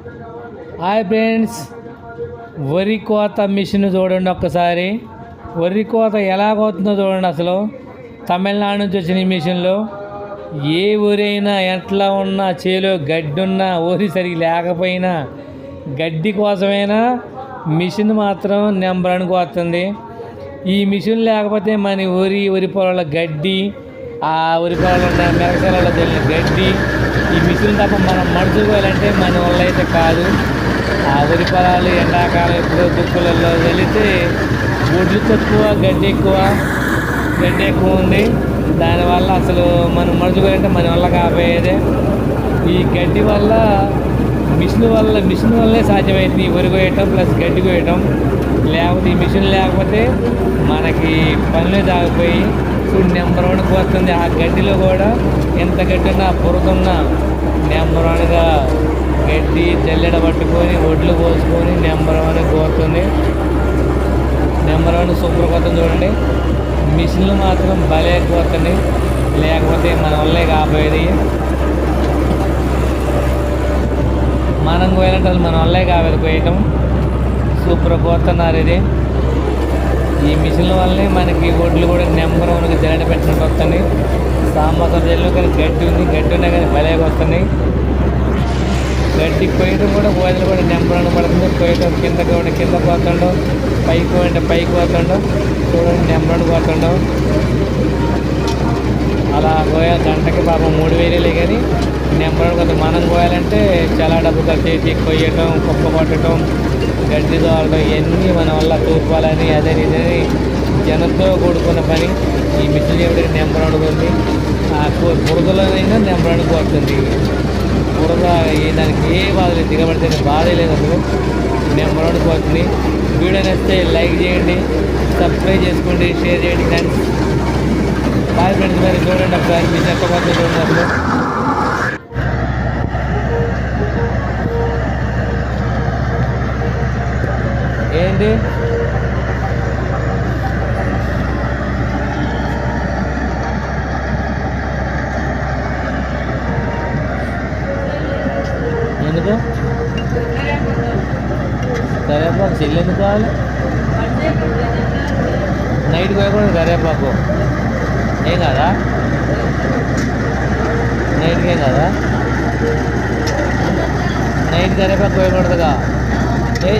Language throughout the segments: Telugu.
హాయ్ ఫ్రెండ్స్ వరి కోత మిషన్ చూడండి ఒక్కసారి. వరి కోత ఎలా కోతుందో చూడండి అసలు. తమిళనాడు నుంచి వచ్చిన ఈ మిషన్లో. ఏ ఊరైనా ఎట్లా ఉన్నా చేలో గడ్డి ఉన్నా ఊరి సరిగి లేకపోయినా గడ్డి కోసమైనా మిషన్ మాత్రం నెంబర్ అని కోస్తుంది. ఈ మిషన్ లేకపోతే మన ఊరి వరి పొలాల గడ్డి ఆ వరి పొలాలు ఉన్న తెలియని గడ్డి మిషన్ తప్ప మనం మడుచుకోవాలంటే మన వల్ల అయితే కాదు. ఆ వరి పొలాలు ఎండాకాలం ఎప్పుడో దుక్కులలో వెళితే ఒడ్లు తక్కువ గడ్డి ఎక్కువ గడ్డి ఎక్కువ ఉంది. దానివల్ల అసలు మనం మడుచుకోవాలంటే మన వల్ల కాపోయేదే ఈ గడ్డి వల్ల మిషన్ వల్ల మిషన్ వల్లే సాధ్యమైంది ఈ వరి కోయటం ప్లస్ గడ్డి కోయటం. లేకపోతే ఈ మిషన్ లేకపోతే మనకి పనులే తాగిపోయి చూడు నెంబర్ వన్ వస్తుంది ఆ గడ్డిలో కూడా ఎంత గడ్డి ఉన్నా పురుతున్నా నెంబర్ వన్గా గడ్డి జల్లెడ పట్టుకొని ఒడ్లు పోసుకొని నెంబర్ వన్ కోరుతుంది నెంబర్ వన్ సూపర్ కొత్త చూడండి. మిషన్లు మాత్రం భలే కోతుంది లేకపోతే మన వల్లే కాబోయేది. మనం పోయినట్టు మన వల్లే కావాలి పోయటం. సూపర్ కోతున్నారు ఇది. ఈ మిషన్ల వల్లనే మనకి ఒడ్లు కూడా నెంబర్ వన్కి జల్లెడ పెట్టినట్టు వస్తుంది సాంబాసం జల్లు కానీ గడ్డి ఉంది గడ్డి ఉన్నా కానీ భలేగా వస్తున్నాయి. గడ్డి కొయ్యడం కూడా కోయలు కూడా నెంబర్ వన్ పడుతుంది. కొయ్యడం కింద కూడా కింద పోతుండవు పైకి అంటే పైకి పోతుండవు చూడండి నెంబర్ వన్ పోతుండవు అలా కోయ గంటకి పాపం మూడు వేలే కానీ నెంబర్ వన్ కొంత మనం కోయాలంటే చాలా డబ్బు ఖర్చు చేసి కొయ్యటం కుక్క పట్టడం గడ్డి తోలడం ఇవన్నీ మన వల్ల తూర్పాలని అదే ఇదని జనంతో కూడుకున్న పని. ఈ మిషన్ చేయడానికి నెంబర్ అడుగుతుంది. ఆ బురదలోనైనా నెంబర్ అడుగు వస్తుంది బురద దానికి ఏ బాధ లేదు దిగబడితే బాధ లేదు అసలు నెంబర్ వన్ పోతుంది వీడియో నచ్చితే లైక్ చేయండి. సబ్స్క్రైబ్ చేసుకోండి. షేర్ చేయండి ఫ్రెండ్స్. బాయ్ ఫ్రెండ్స్ మరి చూడండి ఒకసారి మీ చెత్త చూడండి అసలు ఏంటి ఎందుకు? కరేపాకు చెల్లి ఎందుకు కావాలి? నైట్ పోయకూడదు కరేపాకు. ఏం కాదా? నైట్కి ఏం కాదా? నైట్ కరేపాకు పోయకూడదుగా. ఏ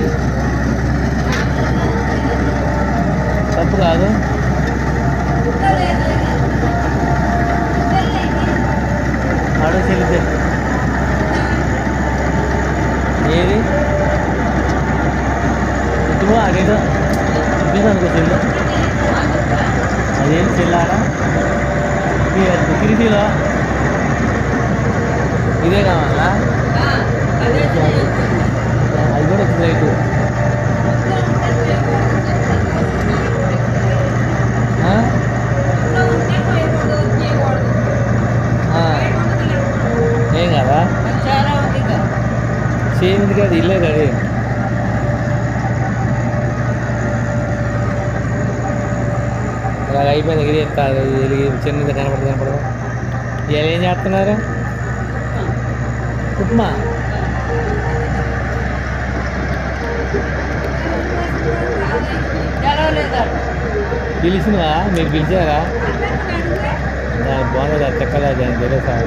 తప్పు కాదు. అడుగు చెల్లితే ఏది? ఇటువో అదేదో చూపిస్తాను చెల్లు అదేం చెల్లాడా కిరిటీలో ఇదే కావాలా అది కూడా వచ్చింది రైతు ఆ? ఆ. ఏం కదా సేమ్ ఇది కాదు ఇల్లే కదా ఇది. ఇలాగ అయిపోయింది ఇది ఎత్తారు ఇది చిన్నది కనపడదు కనపడదు. ఇలా ఏం చేస్తున్నారు? ఉప్మా. పిలిచినవా? మీరు పిలిచారా? దాని బాగుంది చెక్కలేదు తెక్కలేదు తెలియదు సార్